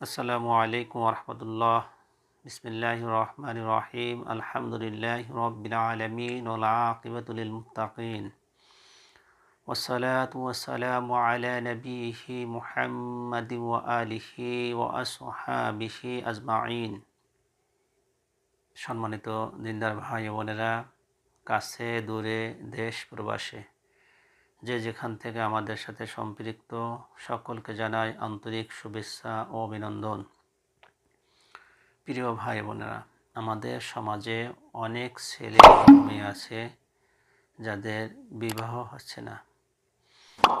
আসসালামু আলাইকুম রহমতুল্লাহ বিসমিল্লাহ রহমান রহিম আলহামদুলিল্লাহ রবিল আলমিন ওলাকিবতুল মুতাকিন والصلاة والسلام على نبيه محمد وآله وأصحابه أجمعين সম্মানিত দিনদার ভাই বোনেরা কাছে দূরে দেশ প্রবাসে যে যেখান থেকে আমাদের সাথে সম্পৃক্ত, সকলকে জানাই আন্তরিক শুভেচ্ছা ও অভিনন্দন। প্রিয় ভাই বোনেরা, আমাদের সমাজে অনেক ছেলে মেয়ে আছে যাদের বিবাহ হচ্ছে না।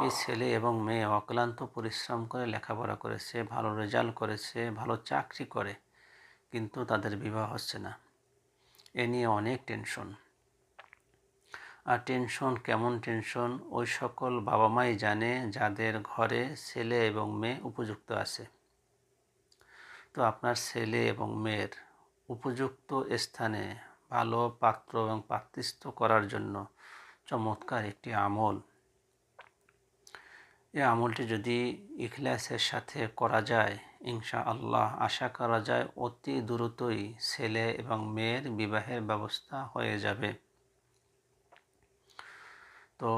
এই ছেলে এবং মেয়ে অক্লান্ত পরিশ্রম করে লেখাপড়া করেছে, ভালো রেজাল্ট করেছে, ভালো চাকরি করে, কিন্তু তাদের বিবাহ হচ্ছে না। এ নিয়ে অনেক টেনশন। টেনশন কেমন টেনশন ওই সকল বাবা মাই জানে যাদের ঘরে ছেলে এবং মেয়ে উপযুক্ত আছে। তো আপনার ছেলে এবং মেয়ের উপযুক্ত স্থানে ভালো পাত্র এবং পাত্রিস্ত করার জন্য চমৎকার একটি আমল। এই আমলটি যদি ইখলাসের সাথে করা যায় ইনশা আল্লাহ আশা করা যায়, অতি দ্রুতই ছেলে এবং মেয়ের বিবাহের ব্যবস্থা হয়ে যাবে। তো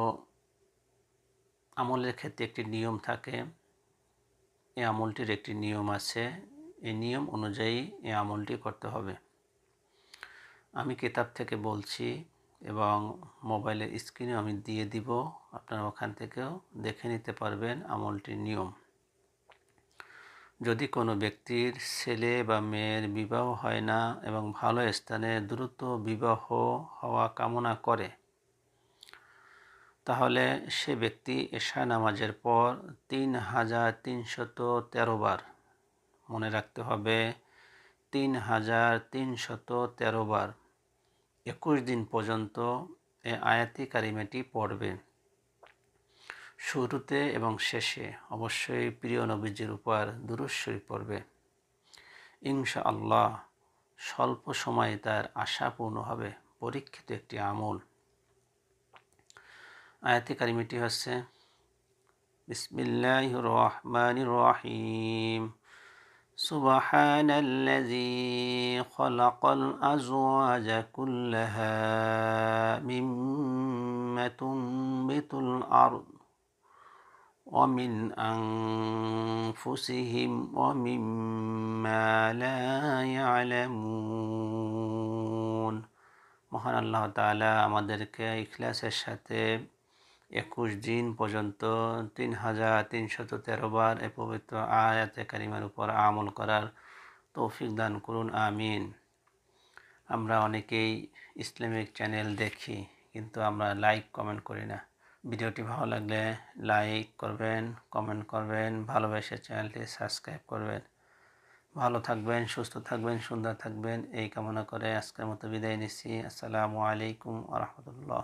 আমলের ক্ষেত্রে একটি নিয়ম থাকে এই আমলটির একটি নিয়ম আছে এই নিয়ম অনুযায়ী এই আমলটি করতে হবে। আমি কিতাব থেকে বলছি এবং মোবাইলের স্ক্রিনে আমি দিয়ে দিব, আপনারা ওখান থেকেও দেখে নিতে পারবেন আমলটির নিয়ম। যদি কোনো ব্যক্তির ছেলে বা মেয়ের বিবাহ হয় না এবং ভালো স্থানে দ্রুত বিবাহ হওয়া কামনা করে তাহলে সে ব্যক্তি এশা নামাজের পর তিন হাজার তিনশত তেরো বার মনে রাখতে হবে, তিন হাজার তিনশত তেরো বার একুশ দিন পর্যন্ত এ আয়াতি কারিমাটি পড়বে। শুরুতে এবং শেষে অবশ্যই প্রিয় নবীজির উপর দুরুশ্বরী পড়বে। ইনশা আল্লাহ স্বল্প সময়ে তার আশা পূর্ণ হবে, পরীক্ষিত একটি আমল। আয়াতি কারিমিটি হচ্ছে বিসমিল্লাহ রহমান রহিম سبحان الذي خلق الأزواج كلها مما تنبت الأرض ومن أنفسهم ومما لا يعلمون মহান আল্লাহ তাআলা আমাদেরকে ইখলাসের সাথে একুশ দিন পর্যন্ত তিন হাজার তিনশত তেরো বার এ পবিত্র আয়াতে কারিমার উপর আমল করার তৌফিক দান করুন, আমিন। আমরা অনেকেই ইসলামিক চ্যানেল দেখি, কিন্তু আমরা লাইক কমেন্ট করি না। ভিডিওটি ভালো লাগলে লাইক করবেন, কমেন্ট করবেন, ভালোবেসে চ্যানেলটি সাবস্ক্রাইব করবেন। ভালো থাকবেন, সুস্থ থাকবেন, সুন্দর থাকবেন, এই কামনা করে আজকের মতো বিদায় নিচ্ছি। আসসালামু আলাইকুম আ রহমতুল্লাহ।